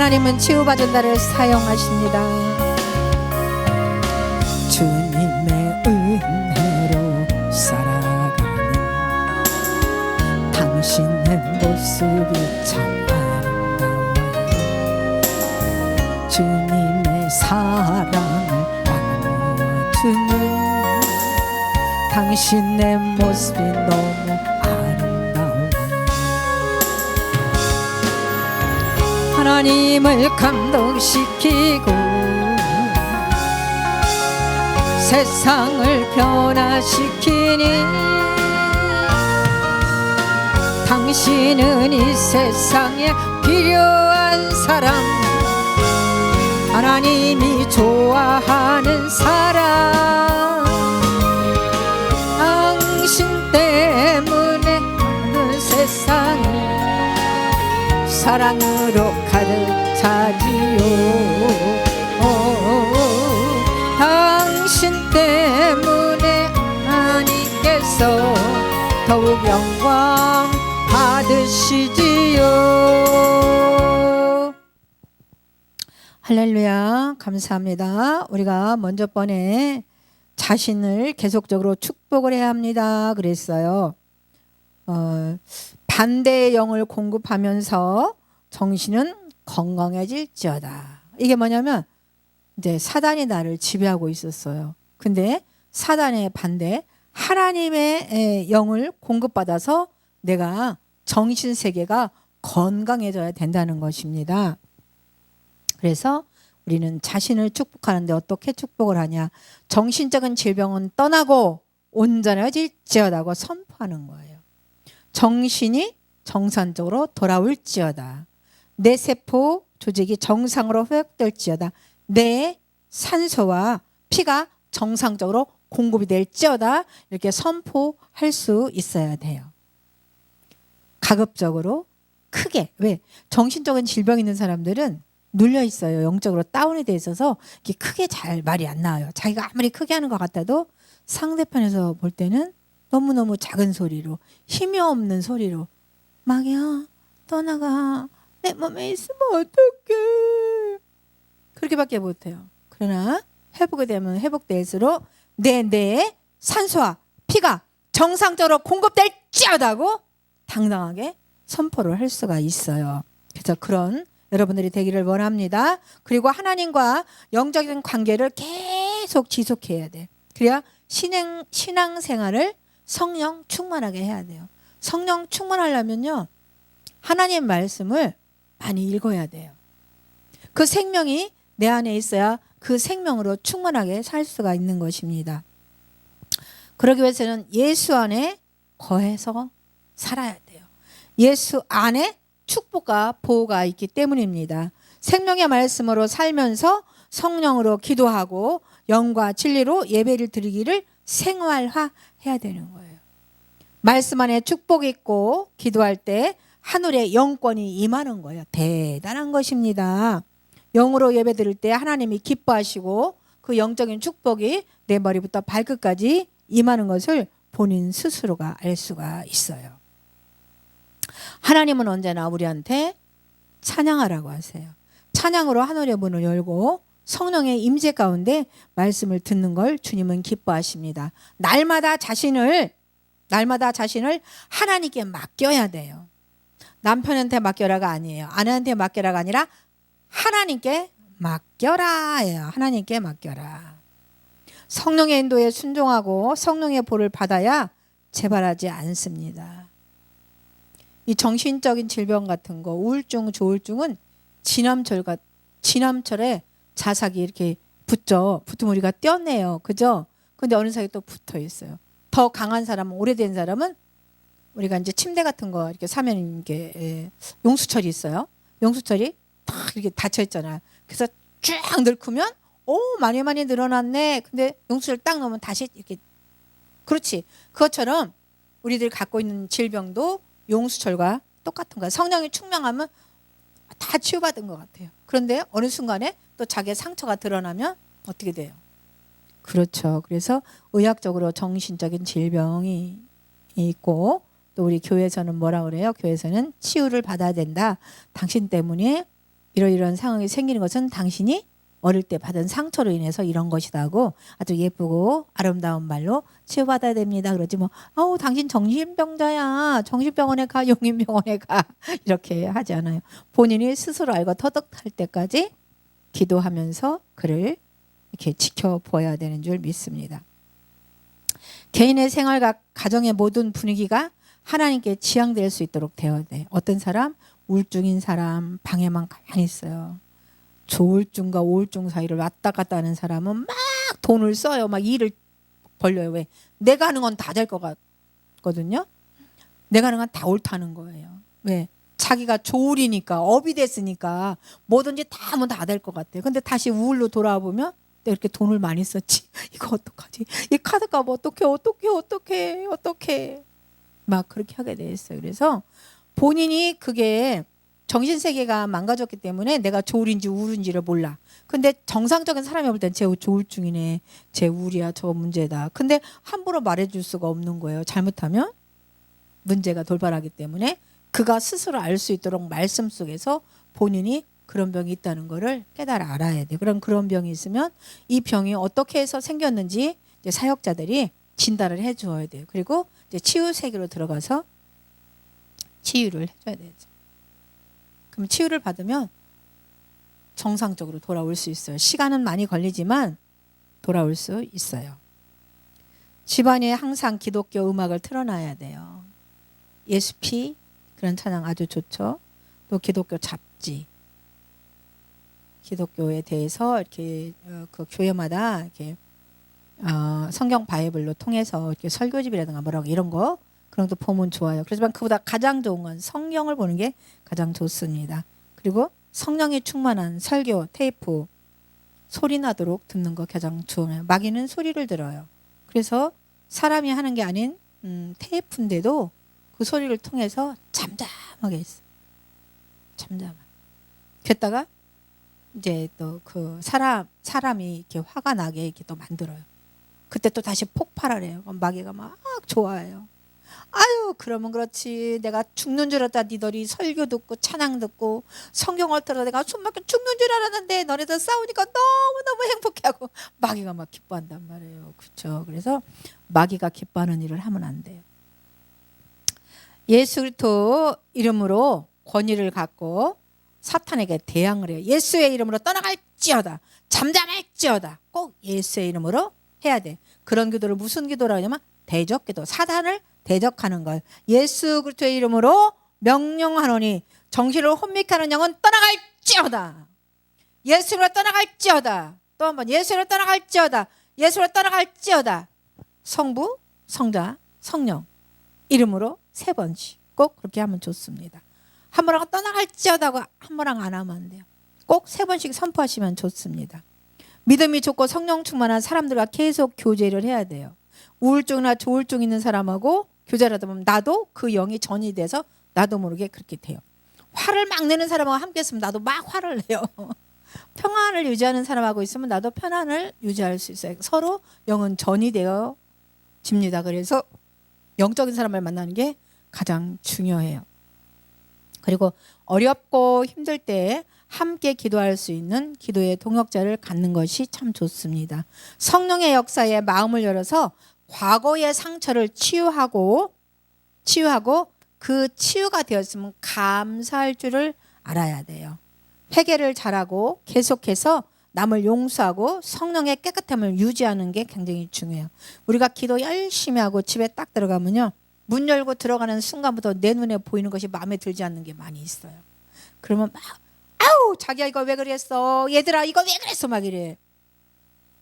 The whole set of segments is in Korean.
하나님은 치유받은 자를 사용하십니다. 주님의 은혜로 살아가는 당신의 모습이 참 아름다워요 주님의 사랑을 나눠주는 당신의 모습이 너무 하나님을 감동시키고 세상을 변화시키니 당신은 이 세상에 필요한 사람 하나님이 좋아하는 사람. 당신 때문에 온 세상이 사랑으로 가득 차지요 오, 당신 때문에 하나님께서 더욱 영광 받으시지요. 할렐루야. 감사합니다. 우리가 먼저 번에 자신을 계속적으로 축복을 해야 합니다. 그랬어요. 어, 반대의 영을 공급하면서 정신은 건강해질지어다. 이게 뭐냐면 이제 사단이 나를 지배하고 있었어요. 근데 사단의 반대 하나님의 에, 영을 공급받아서 내가 정신 세계가 건강해져야 된다는 것입니다. 그래서 우리는 자신을 축복하는데 어떻게 축복을 하냐? 정신적인 질병은 떠나고 온전해질지어다고 선포하는 거예요. 정신이 정상적으로 돌아올지어다. 내 세포 조직이 정상으로 회복될지어다. 내 산소와 피가 정상적으로 공급이 될지어다. 이렇게 선포할 수 있어야 돼요. 가급적으로 크게 왜 정신적인 질병 있는 사람들은 눌려 있어요. 영적으로 다운이 돼 있어서 이게 크게 잘 말이 안 나와요. 자기가 아무리 크게 하는 것 같아도 상대편에서 볼 때는 너무너무 작은 소리로 힘이 없는 소리로 막이야 떠나가 내 몸에 있으면 어떡해. 그렇게밖에 못해요. 그러나 회복이 되면 회복될수록 내 뇌에 산소와 피가 정상적으로 공급될지어다고 당당하게 선포를 할 수가 있어요. 그래서 그런 여러분들이 되기를 원합니다. 그리고 하나님과 영적인 관계를 계속 지속해야 돼. 그래야 신앙, 신앙생활을 성령 충만하게 해야 돼요. 성령 충만하려면요. 하나님 말씀을 많이 읽어야 돼요. 그 생명이 내 안에 있어야 그 생명으로 충만하게 살 수가 있는 것입니다. 그러기 위해서는 예수 안에 거해서 살아야 돼요. 예수 안에 축복과 보호가 있기 때문입니다. 생명의 말씀으로 살면서 성령으로 기도하고 영과 진리로 예배를 드리기를 생활화해야 되는 거예요. 말씀 안에 축복이 있고 기도할 때 하늘의 영권이 임하는 거예요. 대단한 것입니다. 영으로 예배 드릴 때 하나님이 기뻐하시고 그 영적인 축복이 내 머리부터 발끝까지 임하는 것을 본인 스스로가 알 수가 있어요. 하나님은 언제나 우리한테 찬양하라고 하세요. 찬양으로 하늘의 문을 열고 성령의 임재 가운데 말씀을 듣는 걸 주님은 기뻐하십니다. 날마다 자신을 날마다 자신을 하나님께 맡겨야 돼요. 남편한테 맡겨라가 아니에요. 아내한테 맡겨라가 아니라 하나님께 맡겨라예요. 하나님께 맡겨라. 성령의 인도에 순종하고 성령의 보를 받아야 재발하지 않습니다. 이 정신적인 질병 같은 거, 우울증, 조울증은 지남철과 지남철에 자삭이 이렇게 붙죠. 붙으면 우리가 떼어내요. 그죠? 근데 어느 사이에 또 붙어 있어요. 더 강한 사람은 오래된 사람은 우리가 이제 침대 같은 거 이렇게 사면 이게 예, 용수철이 있어요. 용수철이 탁 이렇게 닫혀 있잖아요. 그래서 쫙 늙으면 오 많이 많이 늘어났네. 근데 용수철 딱 넣으면 다시 이렇게 그렇지. 그것처럼 우리들이 갖고 있는 질병도 용수철과 똑같은 거야. 성령이 충만하면 다 치유받은 것 같아요. 그런데 어느 순간에 또 자기의 상처가 드러나면 어떻게 돼요? 그렇죠. 그래서 의학적으로 정신적인 질병이 있고 또 우리 교회에서는 뭐라 그래요? 교회에서는 치유를 받아야 된다. 당신 때문에 이러이러한 상황이 생기는 것은 당신이 어릴 때 받은 상처로 인해서 이런 것이다 하고 아주 예쁘고 아름다운 말로 치유받아야 됩니다. 그러지 뭐 아우 당신 정신병자야. 정신병원에 가 용인병원에 가 이렇게 하지 않아요. 본인이 스스로 알고 터득할 때까지 기도하면서 그를 이렇게 지켜보아야 되는 줄 믿습니다. 개인의 생활과 가정의 모든 분위기가 하나님께 지향될 수 있도록 되어야 돼. 어떤 사람 우울증인 사람 방에만 가만히 있어요. 조울증과 우울증 사이를 왔다 갔다 하는 사람은 막 돈을 써요. 막 일을 벌려요. 왜? 내가 하는 건 다 될 것 같거든요. 내가 하는 건 다 옳다는 거예요. 왜? 자기가 조울이니까 업이 됐으니까 뭐든지 다 하면 다 될 것 같아요. 근데 다시 우울로 돌아와 보면 내가 이렇게 돈을 많이 썼지. 이거 어떡하지? 이 카드값 어떻게 어떻게 어떻게 어떻게 막 그렇게 하게 돼 있어요. 그래서 본인이 그게 정신 세계가 망가졌기 때문에 내가 조울인지 우울인지를 몰라. 근데 정상적인 사람이 볼땐제 조울증이네, 제 우울이야, 저 문제다. 근데 함부로 말해줄 수가 없는 거예요. 잘못하면 문제가 돌발하기 때문에 그가 스스로 알 수 있도록 말씀 속에서 본인이 그런 병이 있다는 거를 깨달아 알아야 돼. 그럼 그런 병이 있으면 이 병이 어떻게 해서 생겼는지 사역자들이 진단을 해 주어야 돼요. 그리고 이제 치유 세계로 들어가서 치유를 해 줘야 되죠. 그럼 치유를 받으면 정상적으로 돌아올 수 있어요. 시간은 많이 걸리지만 돌아올 수 있어요. 집안에 항상 기독교 음악을 틀어놔야 돼요. 예수피 그런 찬양 아주 좋죠. 또 기독교 잡지 기독교에 대해서 이렇게 어, 그 교회마다 이렇게 어, 성경 바이블로 통해서 설교집이라든가 뭐라고 이런 거 그런 것도 보면 좋아요. 그렇지만 그보다 가장 좋은 건 성경을 보는 게 가장 좋습니다. 그리고 성령이 충만한 설교 테이프 소리 나도록 듣는 거 가장 좋아요. 마귀는 소리를 들어요. 그래서 사람이 하는 게 아닌 음, 테이프인데도 그 소리를 통해서 잠잠하게 있어. 잠잠. 그랬다가 이제 또 그 사람 사람이 이렇게 화가 나게 이렇게 또 만들어요. 그때 또 다시 폭발을 해요. 마귀가 막 좋아해요. 아유 그러면 그렇지. 내가 죽는 줄 알았다. 니들이 설교 듣고 찬양 듣고 성경을 들어 내가 숨막혀 죽는 줄 알았는데 너네들 싸우니까 너무너무 행복해하고 마귀가 막 기뻐한단 말이에요. 그렇죠 그래서 마귀가 기뻐하는 일을 하면 안 돼요. 예수 그리스도 이름으로 권위를 갖고 사탄에게 대항을 해요. 예수의 이름으로 떠나갈지어다. 잠잠할지어다. 꼭 예수의 이름으로 해야 돼. 그런 기도를 무슨 기도라고 하냐면 대적 기도 사단을 대적하는 걸. 예수 그리스도의 이름으로 명령하노니 정신을 혼미하는 영은 떠나갈지어다. 예수로 떠나갈지어다. 또 한 번 예수로 떠나갈지어다. 예수로 떠나갈지어다. 성부 성자 성령. 이름으로 세 번씩 꼭 그렇게 하면 좋습니다. 한 번하고 떠나갈지어다고 한 번랑 안 하면 안 돼요. 꼭 세 번씩 선포하시면 좋습니다 믿음이 좋고 성령 충만한 사람들과 계속 교제를 해야 돼요 우울증이나 조울증 있는 사람하고 교제를 하다 보면 나도 그 영이 전이 돼서 나도 모르게 그렇게 돼요. 화를 막 내는 사람하고 함께 있으면 나도 막 화를 내요. 평안을 유지하는 사람하고 있으면 나도 편안을 유지할 수 있어요. 서로 영은 전이 되어 집니다. 그래서 영적인 사람을 만나는 게 가장 중요해요. 그리고 어렵고 힘들 때 함께 기도할 수 있는 기도의 동역자를 갖는 것이 참 좋습니다. 성령의 역사에 마음을 열어서 과거의 상처를 치유하고 치유하고 그 치유가 되었으면 감사할 줄을 알아야 돼요. 회개를 잘하고 계속해서 남을 용서하고 성령의 깨끗함을 유지하는 게 굉장히 중요해요. 우리가 기도 열심히 하고 집에 딱 들어가면요. 문 열고 들어가는 순간부터 내 눈에 보이는 것이 마음에 들지 않는 게 많이 있어요. 그러면 막 아우 자기야 이거 왜 그랬어? 얘들아 이거 왜 그랬어? 막 이래.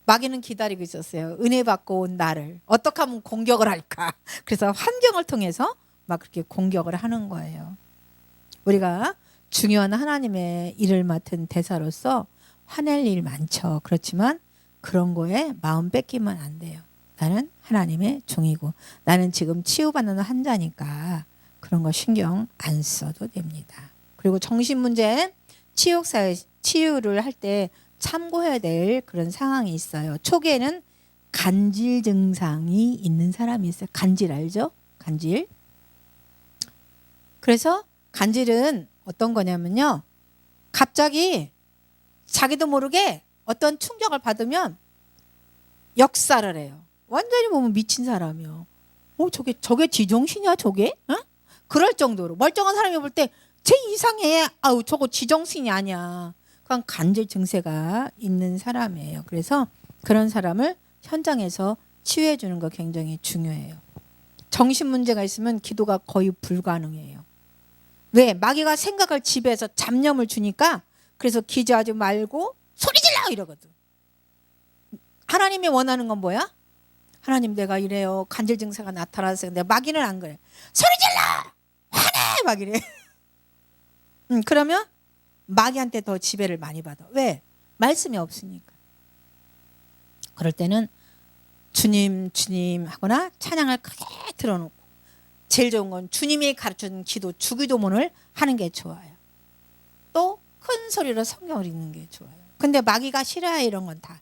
마귀는 기다리고 있었어요. 은혜 받고 온 나를 어떻게 하면 공격을 할까? 그래서 환경을 통해서 막 그렇게 공격을 하는 거예요. 우리가 중요한 하나님의 일을 맡은 대사로서 화낼 일 많죠. 그렇지만 그런 거에 마음 뺏기면 안 돼요. 나는 하나님의 종이고 나는 지금 치유받는 환자니까 그런 거 신경 안 써도 됩니다. 그리고 정신 문제 치유사에 치유를 할 때 참고해야 될 그런 상황이 있어요. 초기에는 간질 증상이 있는 사람이 있어요. 간질 알죠? 간질. 그래서 간질은 어떤 거냐면요. 갑자기 자기도 모르게 어떤 충격을 받으면 역사를 해요. 완전히 보면 미친 사람이요. 어, 저게 저게 지정신이야, 저게? 어? 그럴 정도로 멀쩡한 사람이 볼 때 제 이상해. 아우, 저거 지정신이 아니야. 그건 간질 증세가 있는 사람이에요. 그래서 그런 사람을 현장에서 치유해 주는 거 굉장히 중요해요. 정신 문제가 있으면 기도가 거의 불가능해요. 왜? 마귀가 생각을 지배해서 잡념을 주니까 그래서 기도하지 말고 소리 질러 이러거든. 하나님이 원하는 건 뭐야? 하나님 내가 이래요. 간질 증세가 나타나서 근데 마귀는 안 그래. 소리 질러! 화내! 막 이래. 음, 그러면 마귀한테 더 지배를 많이 받아. 왜? 말씀이 없으니까. 그럴 때는 주님, 주님 하거나 찬양을 크게 틀어놓고 제일 좋은 건 주님이 가르쳐준 기도, 주기도문을 하는 게 좋아요. 또 큰 소리로 성경을 읽는 게 좋아요. 근데 마귀가 싫어해 이런 건 다.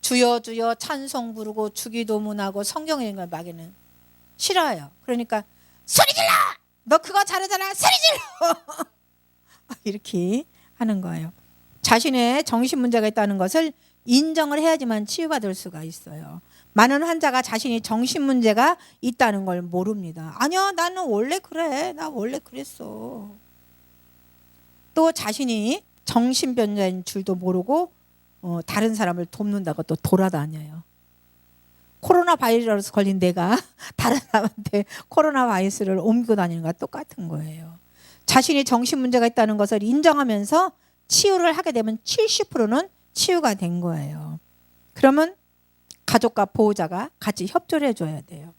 주여 주여 찬송 부르고 주기도문하고 성경 읽는 걸 마귀는 싫어요. 그러니까 소리 질러! 너 그거 잘하잖아. 소리 질러! 이렇게 하는 거예요. 자신의 정신 문제가 있다는 것을 인정을 해야지만 치유받을 수가 있어요. 많은 환자가 자신이 정신 문제가 있다는 걸 모릅니다. 아니야, 나는 원래 그래. 나 원래 그랬어. 또 자신이 정신병자인 줄도 모르고 어, 다른 사람을 돕는다고 또 돌아다녀요. 코로나 바이러스 걸린 내가 다른 사람한테 코로나 바이러스를 옮기고 다니는 거와 똑같은 거예요. 자신이 정신 문제가 있다는 것을 인정하면서 치유를 하게 되면 70%는 치유가 된 거예요. 그러면 가족과 보호자가 같이 협조를 해줘야 돼요.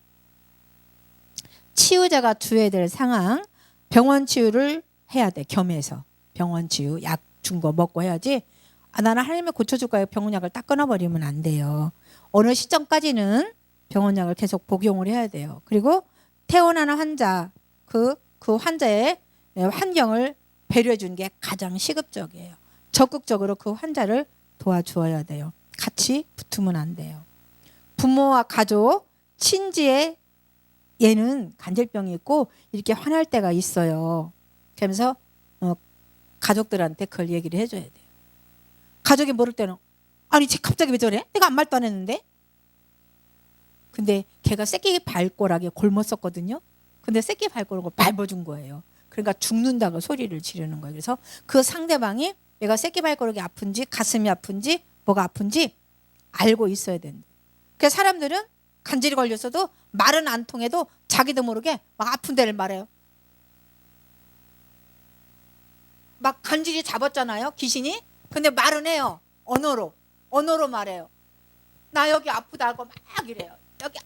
치유자가 주어야 될 상황, 병원 치유를 해야 돼, 겸해서. 병원 치유, 약 준 거 먹고 해야지. 아, 나는 하나님이 고쳐줄 거예요. 병원 약을 딱 끊어버리면 안 돼요. 어느 시점까지는 병원 약을 계속 복용을 해야 돼요. 그리고 태어나는 환자, 그, 그 환자의 예, 환경을 배려해 주는 게 가장 시급적이에요. 적극적으로 그 환자를 도와주어야 돼요. 같이 붙으면 안 돼요. 부모와 가족, 친지의 얘는 간질병이 있고 이렇게 화날 때가 있어요. 그러면서 어, 가족들한테 그걸 얘기를 해줘야 돼요. 가족이 모를 때는 아니 쟤 갑자기 왜 저래? 내가 아무 말도 안 했는데. 근데 걔가 새끼 발꼬락에 골못 썼거든요. 근데 새끼 발꼬락을 밟아준 거예요. 그러니까 죽는다고 소리를 지르는 거예요. 그래서 그 상대방이 얘가 새끼 발가락이 아픈지 가슴이 아픈지 뭐가 아픈지 알고 있어야 된다. 그래서 사람들은 간질이 걸렸어도 말은 안 통해도 자기도 모르게 막 아픈 데를 말해요. 막 간질이 잡았잖아요. 귀신이. 근데 말은 해요. 언어로. 언어로 말해요. 나 여기 아프다고 막 이래요. 여기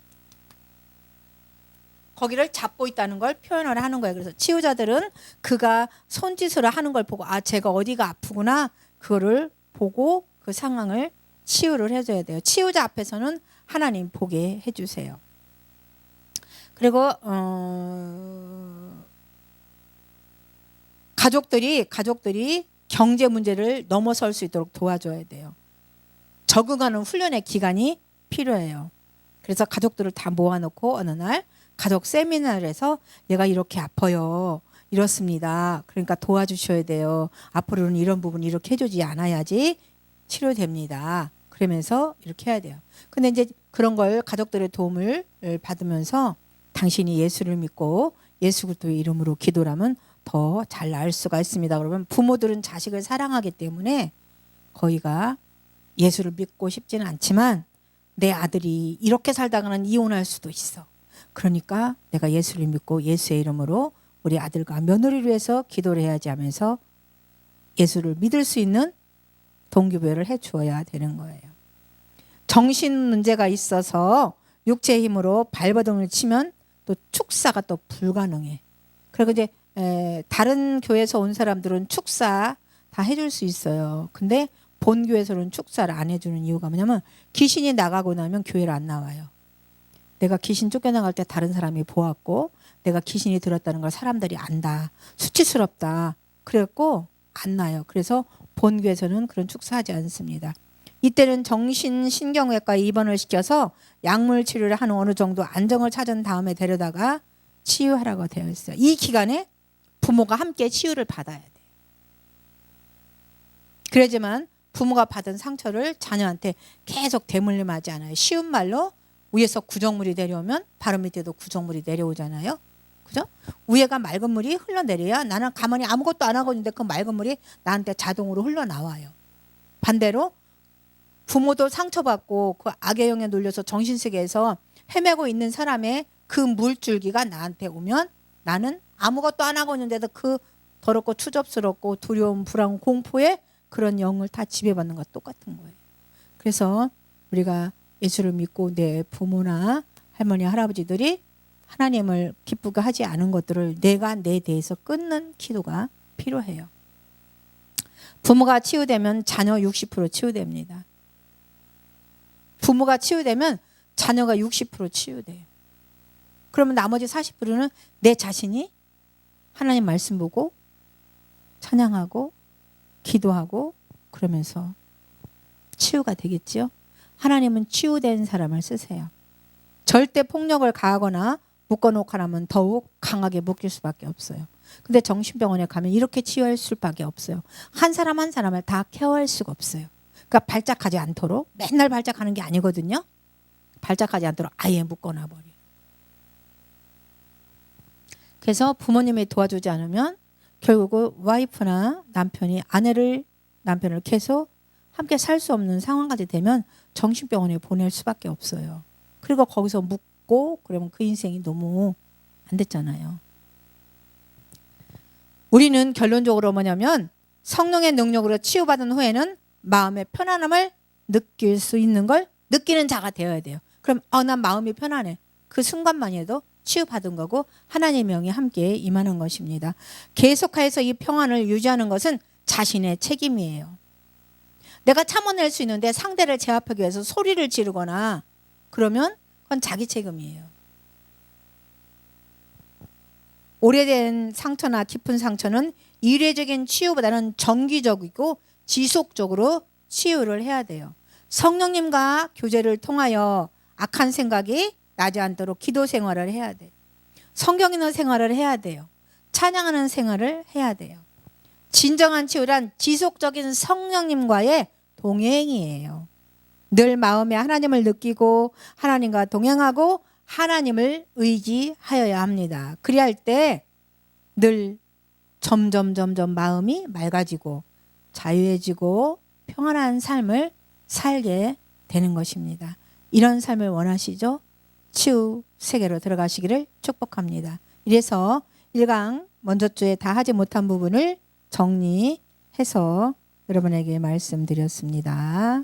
거기를 잡고 있다는 걸 표현을 하는 거예요. 그래서 치유자들은 그가 손짓으로 하는 걸 보고 아 제가 어디가 아프구나 그거를 보고 그 상황을 치유를 해줘야 돼요. 치유자 앞에서는 하나님 보게 해주세요. 그리고 어, 가족들이 가족들이 경제 문제를 넘어설 수 있도록 도와줘야 돼요. 적응하는 훈련의 기간이 필요해요. 그래서 가족들을 다 모아놓고 어느 날 가족 세미나에서 얘가 이렇게 아파요. 이렇습니다. 그러니까 도와주셔야 돼요. 앞으로는 이런 부분 이렇게 해주지 않아야지 치료됩니다. 그러면서 이렇게 해야 돼요. 근데 이제 그런 걸 가족들의 도움을 받으면서 당신이 예수를 믿고 예수 그리스도의 이름으로 기도하면 더 잘 나을 수가 있습니다. 그러면 부모들은 자식을 사랑하기 때문에 거의가 예수를 믿고 싶지는 않지만 내 아들이 이렇게 살다가는 이혼할 수도 있어. 그러니까 내가 예수를 믿고 예수의 이름으로 우리 아들과 며느리를 위해서 기도를 해야지 하면서 예수를 믿을 수 있는 동기부여를 해 주어야 되는 거예요. 정신 문제가 있어서 육체의 힘으로 발버둥을 치면 또 축사가 또 불가능해. 그리고 이제 에, 다른 교회에서 온 사람들은 축사 다 해줄 수 있어요. 근데 본 교회에서는 축사를 안 해주는 이유가 뭐냐면 귀신이 나가고 나면 교회를 안 나와요. 내가 귀신 쫓겨나갈 때 다른 사람이 보았고 내가 귀신이 들었다는 걸 사람들이 안다. 수치스럽다. 그랬고 안 나요. 그래서 본교에서는 그런 축사하지 않습니다. 이때는 정신신경외과 입원을 시켜서 약물 치료를 한 어느 정도 안정을 찾은 다음에 데려다가 치유하라고 되어 있어요. 이 기간에 부모가 함께 치유를 받아야 돼요. 그러지만 부모가 받은 상처를 자녀한테 계속 대물림하지 않아요. 쉬운 말로 위에서 구정물이 내려오면 바로 밑에도 구정물이 내려오잖아요. 그죠? 위에가 맑은 물이 흘러내려야 나는 가만히 아무것도 안 하고 있는데 그 맑은 물이 나한테 자동으로 흘러나와요. 반대로 부모도 상처받고 그 악의 영에 눌려서 정신세계에서 헤매고 있는 사람의 그 물줄기가 나한테 오면 나는 아무것도 안 하고 있는데도 그 더럽고 추접스럽고 두려움, 불안, 공포에 그런 영을 다 지배받는 것 똑같은 거예요. 그래서 우리가 예수를 믿고 내 부모나 할머니, 할아버지들이 하나님을 기쁘게 하지 않은 것들을 내가 내 대해서 끊는 기도가 필요해요. 부모가 치유되면 자녀 60% 치유됩니다. 부모가 치유되면 자녀가 60% 치유돼요. 그러면 나머지 40%는 내 자신이 하나님 말씀 보고 찬양하고 기도하고 그러면서 치유가 되겠지요. 하나님은 치유된 사람을 쓰세요. 절대 폭력을 가하거나 묶어놓거나면 더욱 강하게 묶일 수밖에 없어요. 근데 정신병원에 가면 이렇게 치유할 수밖에 없어요. 한 사람 한 사람을 다 케어할 수가 없어요. 그러니까 발작하지 않도록 맨날 발작하는 게 아니거든요. 발작하지 않도록 아예 묶어놔 버려. 그래서 부모님이 도와주지 않으면 결국은 와이프나 남편이 아내를 남편을 계속 함께 살 수 없는 상황까지 되면 정신병원에 보낼 수밖에 없어요. 그리고 거기서 묻고 그러면 그 인생이 너무 안 됐잖아요. 우리는 결론적으로 뭐냐면 성령의 능력으로 치유받은 후에는 마음의 편안함을 느낄 수 있는 걸 느끼는 자가 되어야 돼요. 그럼 어, 난 마음이 편안해. 그 순간만 해도 치유받은 거고 하나님의 명이 함께 임하는 것입니다. 계속해서 이 평안을 유지하는 것은 자신의 책임이에요. 내가 참아낼 수 있는데 상대를 제압하기 위해서 소리를 지르거나 그러면 그건 자기 책임이에요. 오래된 상처나 깊은 상처는 일회적인 치유보다는 정기적이고 지속적으로 치유를 해야 돼요. 성령님과 교제를 통하여 악한 생각이 나지 않도록 기도 생활을 해야 돼. 성경 있는 생활을 해야 돼요. 찬양하는 생활을 해야 돼요. 진정한 치유란 지속적인 성령님과의 동행이에요. 늘 마음에 하나님을 느끼고 하나님과 동행하고 하나님을 의지하여야 합니다. 그리할 때 늘 점점 점점 마음이 맑아지고 자유해지고 평안한 삶을 살게 되는 것입니다. 이런 삶을 원하시죠? 치유 세계로 들어가시기를 축복합니다. 이래서 1강 먼저 주에 다 하지 못한 부분을 정리해서 여러분에게 말씀드렸습니다.